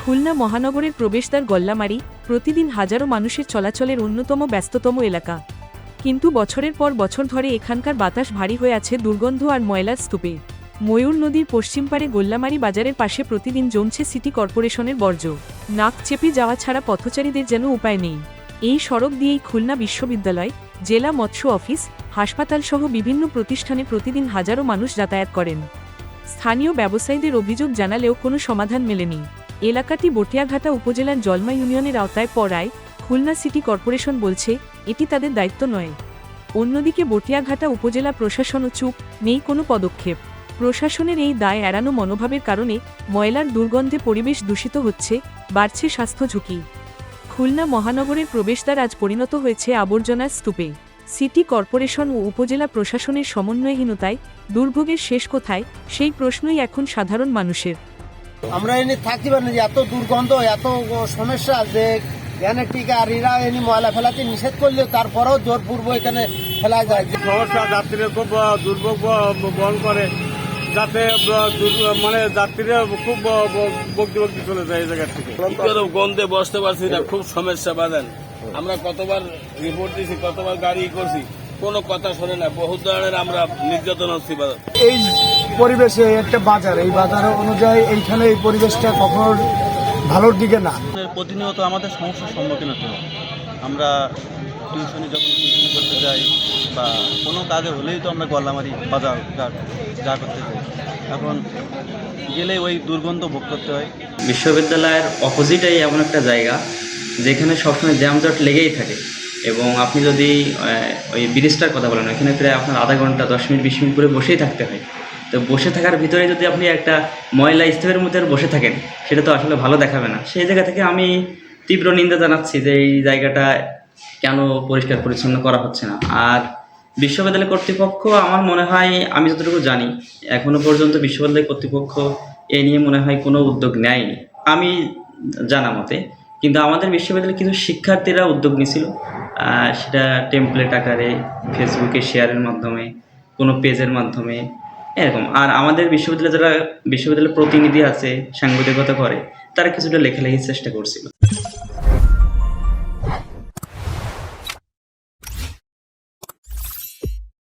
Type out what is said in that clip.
খুলনা মহানগরের প্রবেশদ্বার গল্লামারি প্রতিদিন হাজারো মানুষের চলাচলের অন্যতম ব্যস্ততম এলাকা। কিন্তু বছরের পর বছর ধরে এখানকার বাতাস ভারী হয়ে আছে দুর্গন্ধ আর ময়লার স্তূপে। ময়ূর নদীর পশ্চিম পারে গোল্লামারি বাজারের পাশে প্রতিদিন জমছে সিটি কর্পোরেশনের বর্জ্য। নাক চেপে যাওয়া ছাড়া পথচারীদের যেন উপায় নেই। এই সড়ক দিয়েই খুলনা বিশ্ববিদ্যালয়, জেলা মৎস্য অফিস হাসপাতাল সহ বিভিন্ন প্রতিষ্ঠানে প্রতিদিন হাজারো মানুষ যাতায়াত করেন। স্থানীয় ব্যবসায়ীদের অভিযোগ জানালেও কোনো সমাধান মেলেনি। এলাকাটি বটিয়াঘাটা উপজেলার জলমা ইউনিয়নের আওতায় পড়ায় খুলনা সিটি কর্পোরেশন বলছে, এটি তাদের দায়িত্ব নয়। অন্যদিকে বটিয়াঘাটা উপজেলা প্রশাসনও চুপ, নেই কোনো পদক্ষেপ। প্রশাসনের এই দায় এড়ানো মনোভাবের কারণে ময়লার দুর্গন্ধে পরিবেশ দূষিত হচ্ছে, বাড়ছে স্বাস্থ্য ঝুঁকি। খুলনা মহানগরের প্রবেশদ্বার আজ পরিণত হয়েছে আবর্জনার স্তূপে। সিটি কর্পোরেশন ও উপজেলা প্রশাসনের সমন্বয়হীনতায় দুর্ভোগের শেষ কোথায়, সেই প্রশ্নই এখন সাধারণ মানুষের। আমরা এনে থাকতে পারি না যে এত দুর্গন্ধ এত সমস্যা যে এখানে টিকা আর এরা এনে ময়লা ফেলাতে নিষেধ করলেও তারপরেও জোরপূর্ব এখানে ফেলা যায়। যে সমস্যা যাত্রীরা খুব দুর্ভোগ বহন করে। যাতে মানে যাত্রীরা খুব বকতে বকতে চলে যায় এই জায়গা থেকে। গন্ধে বসতে পারছি না খুব সমস্যা বাঁধেন আমরা কতবার রিপোর্ট দিছি কতবার গাড়ি করছি কোনো কথা শোনে না। বহু ধরনের আমরা নির্যাতন হচ্ছি এই পরিবেশে একটা বাজার। এই বাজার অনুযায়ী এইখানে এই পরিবেশটা কখনো ভালোর দিকে না। প্রতিনিয়ত আমাদের সমস্যার সম্মুখীন হতে হয়। আমরা টিউশনি যখন টিউশনি করতে যাই বা কোনো কাজে হলেই তো আমরা গল্লামারি বাজার যা- যা করতে যাই। এখন গেলে ওই দুর্গন্ধ ভোগ করতে হয়। বিশ্ববিদ্যালয়ের অপোজিটেই এমন একটা জায়গা যেখানে সবসময় জ্যামজট লেগেই থাকে। এবং আপনি যদি ওই ব্রিজটার কথা বলেন এখানে প্রায় আপনার আধা ঘণ্টা দশ মিনিট বিশ মিনিট করে বসেই থাকতে হয়। তো বসে থাকার ভিতরে যদি আপনি একটা ময়লা স্তূপের মধ্যে বসে থাকেন, সেটা তো আসলে ভালো দেখাবে না। সেই জায়গা থেকে আমি তীব্র নিন্দা জানাচ্ছি যে এই জায়গাটা কেন পরিষ্কার পরিচ্ছন্ন করা হচ্ছে না। আর বিশ্ববিদ্যালয় কর্তৃপক্ষ আমার মনে হয়, আমি যতটুকু জানি, এখনও পর্যন্ত বিশ্ববিদ্যালয় কর্তৃপক্ষ এ নিয়ে মনে হয় কোনো উদ্যোগ নেয়নি। আমি জানা মতে, কিন্তু আমাদের বিশ্ববিদ্যালয়ে কিছু শিক্ষার্থীরা উদ্যোগ নিয়েছিল। সেটা টেমপ্লেট আকারে ফেসবুকে শেয়ারের মাধ্যমে, কোনো পেজের মাধ্যমে এরকম। আর আমাদের বিশ্ববিদ্যালয়ে যারা বিশ্ববিদ্যালয়ের প্রতিনিধি আছে, সাংবাদিকতা করে, তারা কিছুটা লেখালেখির চেষ্টা করছিল।